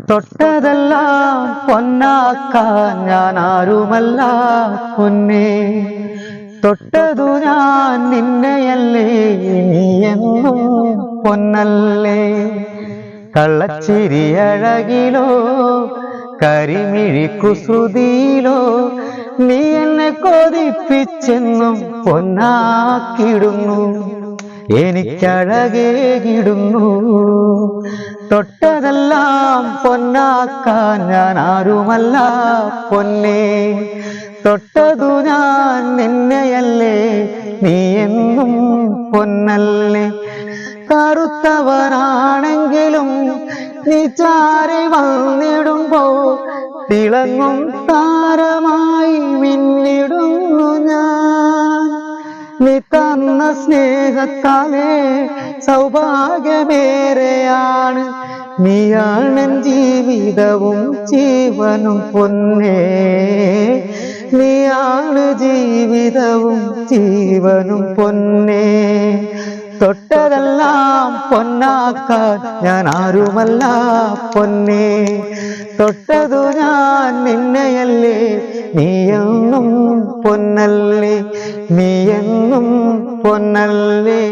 തൊട്ടതെല്ലാം പൊന്നാക്ക ഞാൻ ആരുമല്ല പൊന്നേ. തൊട്ടതു ഞാൻ നിന്നെയല്ലേ എന്നും പൊന്നല്ലേ. കള്ളച്ചിരി അഴകിലോ കരിമിഴി കുസൃതിയിലോ നീ എന്നെ കൊതിപ്പിച്ചെന്നും പൊന്നാക്കിടുന്നു എനിക്കഴകേകിടുന്നു. തൊട്ടതെല്ലാം പൊന്നാക്കാൻ ഞാൻ ആരുമല്ല പൊന്നേ. തൊട്ടതു ഞാൻ നിന്നെയല്ലേ നീ എന്നും പൊന്നല്ലേ. കറുത്തവനാണെങ്കിലും നീ ചാരി വന്നിടുമ്പോ തിളങ്ങും താരമായി നീ തന്ന സ്നേഹത്താലേ സൗഭാഗ്യമേറെയാണ്. നീയാണ് ജീവിതവും ജീവനും പൊന്നേ. നീയാണ് ജീവിതവും ജീവനും പൊന്നേ. തൊട്ടതെല്ലാം പൊന്നാക്കാൻ ഞാൻ ആരുമല്ല പൊന്നേ. തൊട്ടതു ഞാൻ നിന്നെയല്ലേ? നീ എന്നും പൊന്നല്ലേ. നീ എന്നും പൊന്നല്ലേ